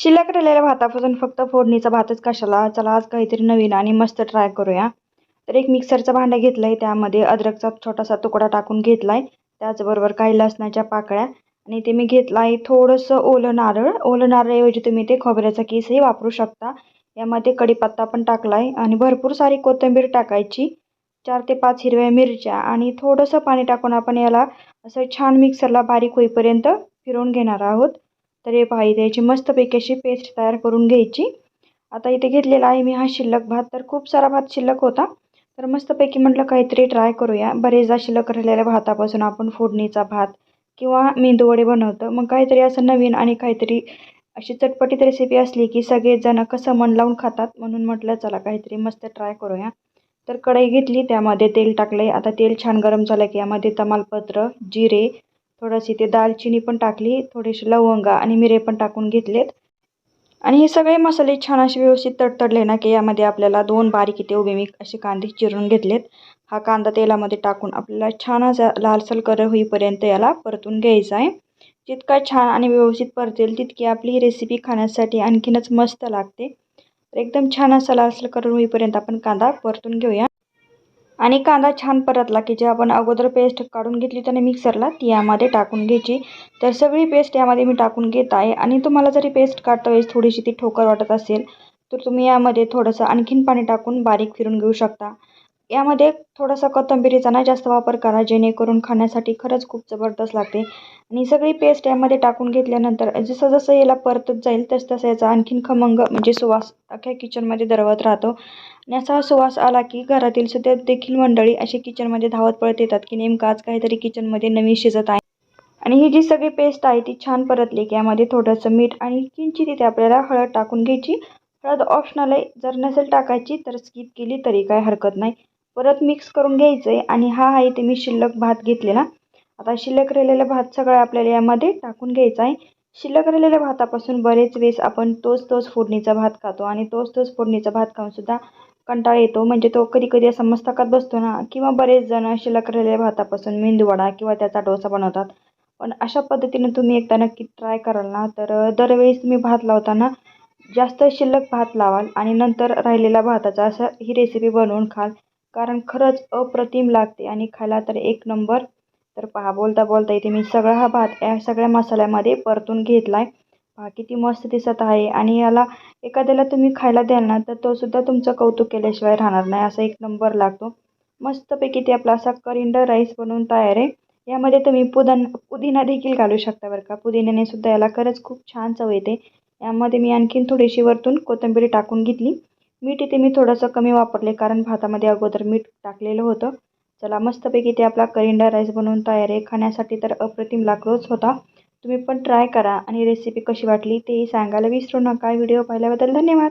शिल्लक राहिलेल्या भातापासून फक्त फोडणीचा भातच कशाला? चला आज काहीतरी नवीन आणि मस्त ट्राय करूया. तर एक मिक्सरचं भांडं घेतलं आहे त्यामध्ये अद्रकचा छोटासा तुकडा टाकून घेतला आहे त्याचबरोबर काही लसणाच्या पाकळ्या. आणि ते मी घेतलं आहे थोडंसं ओलं नारळ. ओलं नारळऐवजी तुम्ही ते खोबऱ्याचा केसही वापरू शकता. यामध्ये कढीपत्ता पण टाकला आहे आणि भरपूर सारी कोथिंबीर टाकायची. चार ते पाच हिरव्या मिरच्या आणि थोडंसं पाणी टाकून आपण याला असं छान मिक्सरला बारीक होईपर्यंत फिरवून घेणार आहोत. तर हे पहा इथे याची मस्तपैकी अशी पेस्ट तयार करून घ्यायची. आता इथे घेतलेला आहे मी हा शिल्लक भात. तर खूप सारा भात शिल्लक होता. तर मस्तपैकी म्हटलं काहीतरी ट्राय करूया. बरेचदा शिल्लक राहिलेल्या भातापासून आपण फोडणीचा भात किंवा मेंदूवडे बनवतो. मग काहीतरी असं नवीन आणि काहीतरी अशी चटपटीत रेसिपी असली की सगळेजण कसं मन लावून खातात म्हणून म्हटलं चला काहीतरी मस्त ट्राय करूया. तर कढई घेतली त्यामध्ये तेल टाकले आता तेल छान गरम झालं की यामध्ये तमालपत्र जिरे थोडीशी ते दालचिनी पण टाकली थोडेसे लवंगा आणि मिरे पण टाकून घेतलेत. आणि हे सगळे मसाले छान असे व्यवस्थित तडतडले ना की यामध्ये आपल्याला दोन बारीक इथे उभे मी असे कांदे चिरून घेतलेत. हा कांदा तेलामध्ये टाकून आपल्याला छान असा लालसल कलर होईपर्यंत याला परतून घ्यायचा आहे. जितका छान आणि व्यवस्थित परतेल तितकी आपली ही रेसिपी खाण्यासाठी आणखीनच मस्त लागते. तर एकदम छान असा लालसल कलर होईपर्यंत आपण कांदा परतून घेऊया. आणि कांदा छान परतला की जे आपण अगोदर पेस्ट काढून घेतली त्याने मिक्सरला ती यामध्ये टाकून घ्यायची. तर सगळी पेस्ट यामध्ये मी टाकून घेत आहे. आणि तुम्हाला जरी पेस्ट काढता वेळेस थोडीशी ती ठोकर वाटत असेल तर तुम्ही यामध्ये थोडंसं आणखीन पाणी टाकून बारीक फिरून घेऊ शकता. यामध्ये थोडासा कोथिंबिरीचा ना जास्त वापर करा जेणेकरून खाण्यासाठी खरंच खूप जबरदस्त लागते. आणि सगळी पेस्ट यामध्ये टाकून घेतल्यानंतर जसं जसं याला परतत जाईल तसं तसं याचा आणखीन खमंग म्हणजे सुवास अख्ख्या किचनमध्ये दरवत राहतो. आणि असा सुवास आला की घरातील सुद्धा देखील मंडळी असे किचनमध्ये धावत पळत येतात की नेमकं आज काहीतरी किचनमध्ये नवीन शिजत आहे. आणि ही जी सगळी पेस्ट आहे ती छान परतली की यामध्ये थोडंसं मीठ आणि किंचित तिथे आपल्याला हळद टाकून घ्यायची. हळद ऑप्शनल आहे जर नसेल टाकायची तर स्किप केली तरी काय हरकत नाही. परत मिक्स करून घ्यायचं आहे आणि हा आहे ते मी शिल्लक भात घेतलेला. आता शिल्लक राहिलेला भात सगळं आपल्याला यामध्ये टाकून घ्यायचा आहे. शिल्लक राहिलेल्या भातापासून बरेच वेळेस आपण तोच तोच फोडणीचा भात खातो आणि तोच तोच फोडणीचा भात खाऊनसुद्धा कंटाळा येतो. म्हणजे तो कधी कधी असा मस्तकात बसतो ना किंवा बरेच जण शिल्लक राहिलेल्या भातापासून मेंदूवडा किंवा त्याचा डोसा बनवतात. पण अशा पद्धतीने तुम्ही एकदा नक्की ट्राय कराल ना तर दरवेळेस तुम्ही भात लावताना जास्त शिल्लक भात लावाल आणि नंतर राहिलेला भाताचा असं ही रेसिपी बनवून खाल. कारण खरंच अप्रतिम लागते. आणि खायला तर एक नंबर. तर पहा बोलता बोलता इथे मी सगळा हा भात या सगळ्या मसाल्यामध्ये परतून घेतला आहे पहा किती मस्त दिसत आहे. आणि याला एखाद्याला तुम्ही खायला द्याल ना तर तो सुद्धा तुमचं कौतुक केल्याशिवाय राहणार नाही. असा एक नंबर लागतो. मस्तपैकी ते आपला असा करिंडर राईस बनवून तयार आहे. यामध्ये तुम्ही पुदन पुदिना देखील घालू शकता बरं का. पुदिन्याने सुद्धा याला खरंच खूप छान चव येते. यामध्ये मी आणखीन थोडीशी वरतून कोथिंबीर टाकून घेतली. मीठ इथे मी थोडंसं कमी वापरले कारण भातामध्ये अगोदर मीठ टाकलेलं होतं. चला मस्तपैकी ते आपला करिंडा राईस बनवून तयार आहे. खाण्यासाठी तर अप्रतिम लाकडोच होता. तुम्ही पण ट्राय करा आणि रेसिपी कशी वाटली तेही सांगायला विसरू नका. व्हिडिओ पाहिल्याबद्दल धन्यवाद!